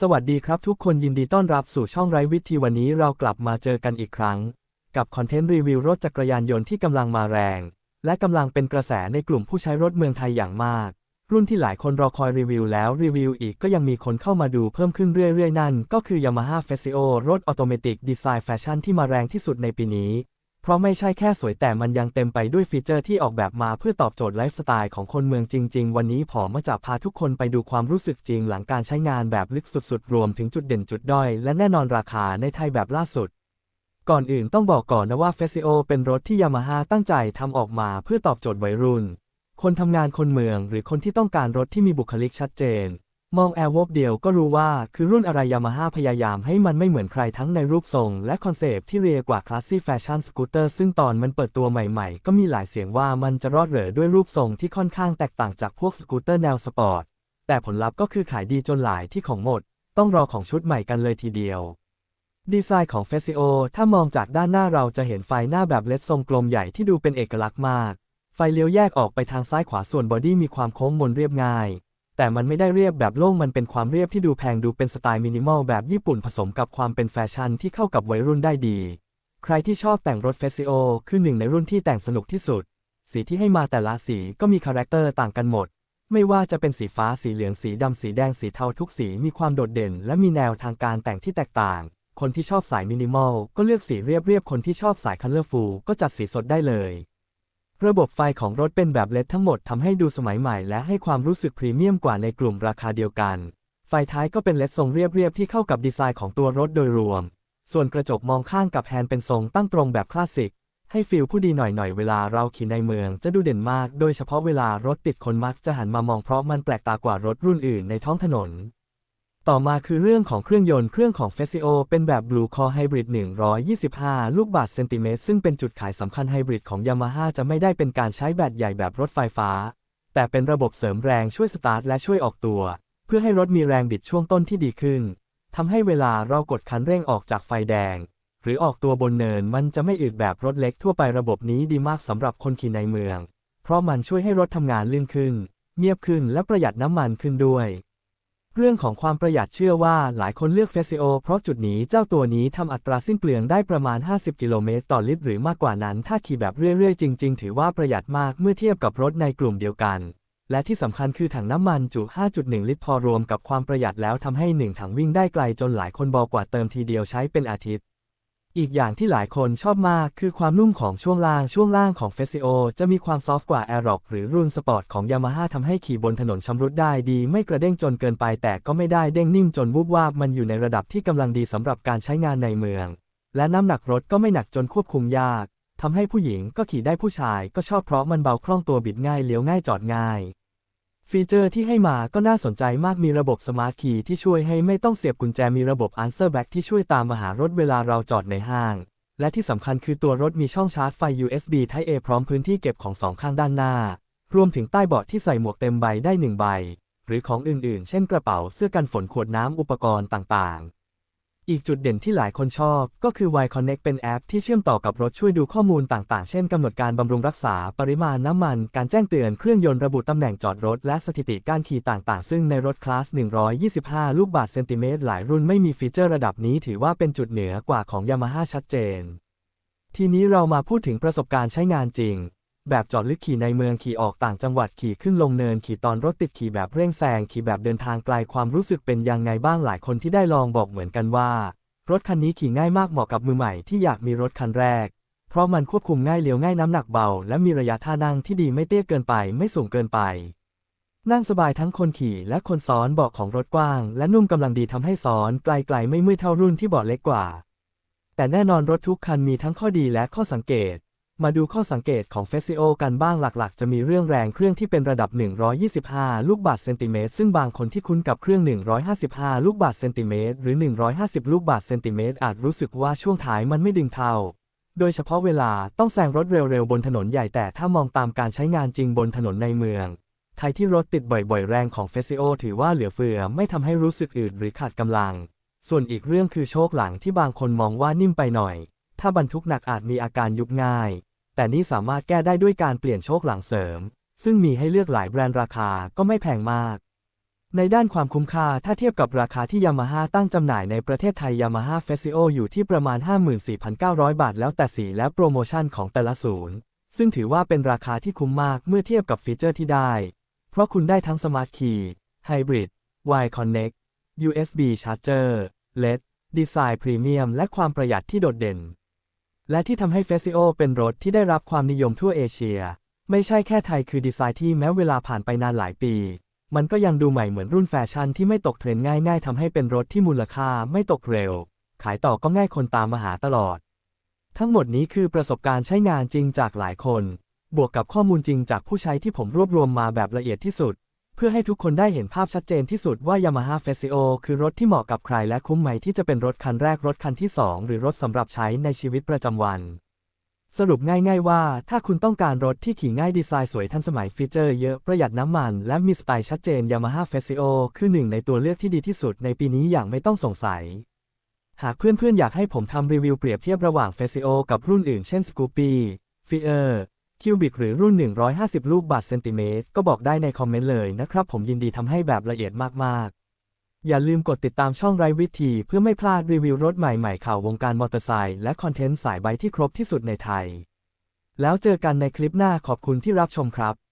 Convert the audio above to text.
สวัสดีครับทุกคนยินดีต้อนรับสู่ช่องไร้วิธีวันนี้เรากลับมาเจอกันอีกครั้ง กับคอนเทนต์รีวิวรถจักรยานยนต์ที่กำลังมาแรง และกำลังเป็นกระแสในกลุ่มผู้ใช้รถเมืองไทยอย่างมาก รุ่นที่หลายคนรอคอยรีวิวแล้วรีวิวอีกก็ยังมีคนเข้ามาดูเพิ่มขึ้นเรื่อยๆ นั่น ก็คือ Yamaha f a z i o รถออโตเมติกดีไซน์แฟชั่นที่มาแรงที่สุดในปีนี้ เพราะไม่ใช่แค่สวยแต่มันยังเต็มไปด้วยฟีเจอร์ที่ออกแบบมาเพื่อตอบโจทย์ไลฟ์สไตล์ของคนเมืองจริง ๆ วันนี้ผมมาจะพาทุกคนไปดูความรู้สึกจริงหลังการใช้งานแบบลึกสุดๆ รวมถึงจุดเด่นจุดด้อย และแน่นอนราคาในไทยแบบล่าสุด ก่อนอื่นต้องบอกก่อนนะว่า f a z i o เป็นรถที่ยามาฮ่าตั้งใจทำออกมาเพื่อตอบโจทย์วัยรุ่น คนทำงานคนเมืองหรือคนที่ต้องการรถที่มีบุคลิกชัดเจน มองแอร์วบเดียวก็รู้ว่าคือรุ่นอะไรยามาฮ่าพยายามให้มันไม่เหมือนใครทั้งในรูปทรงและคอนเซปต์ที่เรียกว่าคลาสซี่แฟชั่นสกูตเตอร์ซึ่งตอนมันเปิดตัวใหม่ๆ ก็มีหลายเสียงว่ามันจะรอดเหลือด้วยรูปทรงที่ค่อนข้างแตกต่างจากพวกสกูตเตอร์แนวสปอร์ต แต่ผลลัพธ์ก็คือขายดีจนหลายที่ของหมด ต้องรอของชุดใหม่กันเลยทีเดียว ดีไซน์ของ f a z i o ถ้ามองจากด้านหน้าเราจะเห็นไฟหน้าแบบเลดทรงกลมใหญ่ที่ดูเป็นเอกลักษณ์มาก ไฟเลี้ยวแยกออกไปทางซ้ายขวาส่วนบอดี้มีความโค้งมนเรียบง่าย แต่มันไม่ได้เรียบแบบโล่งมันเป็นความเรียบที่ดูแพงดูเป็นสไตล์มินิมอลแบบญี่ปุ่นผสมกับความเป็นแฟชั่นที่เข้ากับวัยรุ่นได้ดี ใครที่ชอบแต่งรถ f a z i o คือหนึ่งในรุ่นที่แต่งสนุกที่สุด สีที่ให้มาแต่ละสีก็มีคาแรคเตอร์ต่างกันหมด ไม่ว่าจะเป็นสีฟ้าสีเหลืองสีดำสีแดงสีเทาทุกสีมีความโดดเด่น และมีแนวทางการแต่งที่แตกต่าง คนที่ชอบสายมินิมอลก็เลือกสีเรียบๆคนที่ชอบสายคัลเลอร์ฟูลก็จัดสีสดได้เลย ระบบไฟของรถเป็นแบบเลดทั้งหมดทำให้ดูสมัยใหม่และให้ความรู้สึกพรีเมียมกว่าในกลุ่มราคาเดียวกัน ไฟท้ายก็เป็นเลดทรงเรียบๆที่เข้ากับดีไซน์ของตัวรถโดยรวม ส่วนกระจกมองข้างกับแฮนด์เป็นทรงตั้งตรงแบบคลาสสิก ให้ฟีลผู้ดีหน่อยๆ เวลาเราขี่ในเมืองจะดูเด่นมาก โดยเฉพาะเวลารถติดคนมักจะหันมามองเพราะมันแปลกตากว่ารถรุ่นอื่นในท้องถนน ต่อมาคือเรื่องของเครื่องยนต์เครื่องของ f a z i o เป็นแบบ Blue Core Hybrid 125 ลูกบาศก์เซนติเมตร ซึ่งเป็นจุดขายสำคัญไฮบริดของ Yamaha จะไม่ได้เป็นการใช้แบตใหญ่แบบรถไฟฟ้า แต่เป็นระบบเสริมแรงช่วยสตาร์ทและช่วยออกตัว เพื่อให้รถมีแรงบิดช่วงต้นที่ดีขึ้นทำให้เวลาเรากดคันเร่งออกจากไฟแดง หรือออกตัวบนเนินมันจะไม่อืดแบบรถเล็กทั่วไประบบนี้ดีมากสำหรับคนขี่ในเมือง เพราะมันช่วยให้รถทำงานลื่นขึ้น เงียบขึ้นและประหยัดน้ำมันขึ้นด้วย เรื่องของความประหยัดเชื่อว่าหลายคนเลือกเฟซิโอเพราะจุดนี้เจ้าตัวนี้ทำอัตราสิ้นเปลืองได้ประมาณ 50 กิโลเมตรต่อลิตร หรือมากกว่านั้น ถ้าขี่แบบเรื่อยๆ จริง ๆ ถือว่าประหยัดมากเมื่อเทียบกับรถในกลุ่มเดียวกัน และที่สำคัญคือถังน้ำมันจุ 5.1 ลิตรพอรวมกับความประหยัดแล้วทำให้หนึ่งถังวิ่งได้ไกลจนหลายคนบอกว่าเติมทีเดียวใช้เป็นอาทิตย์ อีกอย่างที่หลายคนชอบมากคือความนุ่มของช่วงล่างช่วงล่างของ f a z i o จะมีความซอฟต์กว่า a i r o c หรือรุ่นสปอร์ตของ Yamaha ทำให้ขี่บนถนนชำรุดได้ดีไม่กระเด้งจนเกินไปแต่ก็ไม่ได้เด้งนิ่มจนวูบวาบมันอยู่ในระดับที่กำลังดีสำหรับการใช้งานในเมือง และน้ำหนักรถก็ไม่หนักจนควบคุมยากทำให้ผู้หญิงก็ขี่ได้ผู้ชายก็ชอบเพราะมันเบาคล่องตัวบิดง่ายเลี้ยวง่ายจอดง่าย ฟีเจอร์ที่ให้มาก็น่าสนใจมากมีระบบสมาร์ทคีย์ที่ช่วยให้ไม่ต้องเสียบกุญแจมีระบบ Answer Back ที่ช่วยตามมาหารถเวลาเราจอดในห้าง และที่สำคัญคือตัวรถมีช่องชาร์จไฟ USB Type A พร้อมพื้นที่เก็บของสองข้างด้านหน้า รวมถึงใต้เบาะที่ใส่หมวกเต็มใบได้หนึ่งใบ หรือของอื่นๆ เช่นกระเป๋าเสื้อกันฝนขวดน้ำอุปกรณ์ต่างๆ อีกจุดเด่นที่หลายคนชอบ ก็คือ Y Connect เป็นแอปที่เชื่อมต่อกับรถช่วยดูข้อมูลต่างๆ เช่นกำหนดการบำรุงรักษา ปริมาณน้ำมัน การแจ้งเตือนเครื่องยนต์ระบุตำแหน่งจอดรถ และสถิติการขี่ต่างๆ ซึ่งในรถคลาส 125 ลูกบาศก์เซนติเมตรหลายรุ่นไม่มีฟีเจอร์ระดับนี้ถือว่าเป็นจุดเหนือกว่าของ Yamaha ชัดเจน ทีนี้เรามาพูดถึงประสบการณ์ใช้งานจริง แบบจอดลึกขี่ในเมืองขี่ออกต่างจังหวัดขี่ขึ้นลงเนินขี่ตอนรถติดขี่แบบเร่งแซงขี่แบบเดินทางไกลความรู้สึกเป็นยังไงบ้างหลายคนที่ได้ลองบอกเหมือนกันว่า รถคันนี้ขี่ง่ายมากเหมาะกับมือใหม่ที่อยากมีรถคันแรก เพราะมันควบคุมง่ายเลี้ยวง่ายน้ำหนักเบา และมีระยะท่านั่งที่ดีไม่เตี้ยเกินไปไม่สูงเกินไป นั่งสบายทั้งคนขี่และคนซ้อนเบาะของรถกว้าง และนุ่มกำลังดีทำให้ซ้อนไกลๆไม่เมื่อยเท่ารุ่นที่เบาะเล็กกว่า แต่แน่นอนรถทุกคันมีทั้งข้อดีและข้อสังเกต มาดูข้อสังเกตของ f a z i o กันบ้างหลักๆ จะมีเรื่องแรงเครื่องที่เป็นระดับ 125 ลูกบาศก์เซนติเมตร ซึ่งบางคนที่คุ้นกับเครื่อง 155 ลูกบาศก์เซนติเมตร หรือ 150 ลูกบาศก์เซนติเมตรอาจรู้สึกว่าช่วงท้ายมันไม่ดึงเท่า โดยเฉพาะเวลาต้องแซงรถเร็วๆ บนถนนใหญ่แต่ถ้ามองตามการใช้งานจริงบนถนนในเมืองไทยที่รถติดบ่อยๆ แรงของ f a z i o ถือว่าเหลือเฟือไม่ทำให้รู้สึกอืดหรือขาดกำลัง ส่วนอีกเรื่องคือโชคหลังที่บางคนมองว่านิ่มไปหน่อย ถ้าบรรทุกหนักอาจมีอาการยุบง่าย แต่นี่สามารถแก้ได้ด้วยการเปลี่ยนโชคหลังเสริม ซึ่งมีให้เลือกหลายแบรนด์ราคาก็ไม่แพงมาก ในด้านความคุ้มค่าถ้าเทียบกับราคาที่ยามาฮ่าตั้งจำหน่ายในประเทศไทยยามาฮ่าเฟสิโออยู่ที่ประมาณ 54,900 บาท แล้วแต่สีและโปรโมชั่นของแต่ละศูนย์ ซึ่งถือว่าเป็นราคาที่คุ้มมากเมื่อเทียบกับฟีเจอร์ที่ได้ เพราะคุณได้ทั้งสมาร์ทคีย์ไฮบริด Y Connect USB Charger LED ดีไซน์พรีเมียมและความประหยัดที่โดดเด่น และที่ทำให้เฟสิโอเป็นรถที่ได้รับความนิยมทั่วเอเชีย ไม่ใช่แค่ไทยคือดีไซน์ที่แม้เวลาผ่านไปนานหลายปี มันก็ยังดูใหม่เหมือนรุ่นแฟชั่นที่ไม่ตกเทรนด์ง่ายๆทำให้เป็นรถที่มูลค่าไม่ตกเร็ว ขายต่อก็ง่ายคนตามมาหาตลอด ทั้งหมดนี้คือประสบการณ์ใช้งานจริงจากหลายคน บวกกับข้อมูลจริงจากผู้ใช้ที่ผมรวบรวมมาแบบละเอียดที่สุด เพื่อให้ทุกคนได้เห็นภาพชัดเจนที่สุดว่า Yamaha f e s i o คือรถที่เหมาะกับใครและคุ้มไหมที่จะเป็นรถคันแรกรถคันที่ 2 หรือรถสำหรับใช้ในชีวิตประจำวัน สรุปง่ายๆว่า ถ้าคุณต้องการรถที่ขี่ง่ายดีไซน์สวยทันสมัยฟีเจอร์เยอะประหยัดน้ำมัน และมีสไตล์ชัดเจน Yamaha f e s i o คือหนึ่งในตัวเลือกที่ดีที่สุดในปีนี้อย่างไม่ต้องสงสัยหากเพื่อนๆ อยากให้ผมทำรีวิวเปรียบเทียบระหว่าง f e s i o กับรุ่นอื่นเช่น Scoopy f i e r คิวบิกหรือรุ่น 150 ลูกบาทเซนติเมตรก็บอกได้ในคอมเมนต์เลยนะครับ ผมยินดีทำให้แบบละเอียดมากๆ อย่าลืมกดติดตามช่องไรวิธี เพื่อไม่พลาดรีวิวรถใหม่ๆข่าววงการมอเตอร์ไซค์และคอนเทนต์สายไบที่ครบที่สุดในไทย แล้วเจอกันในคลิปหน้าขอบคุณที่รับชมครับ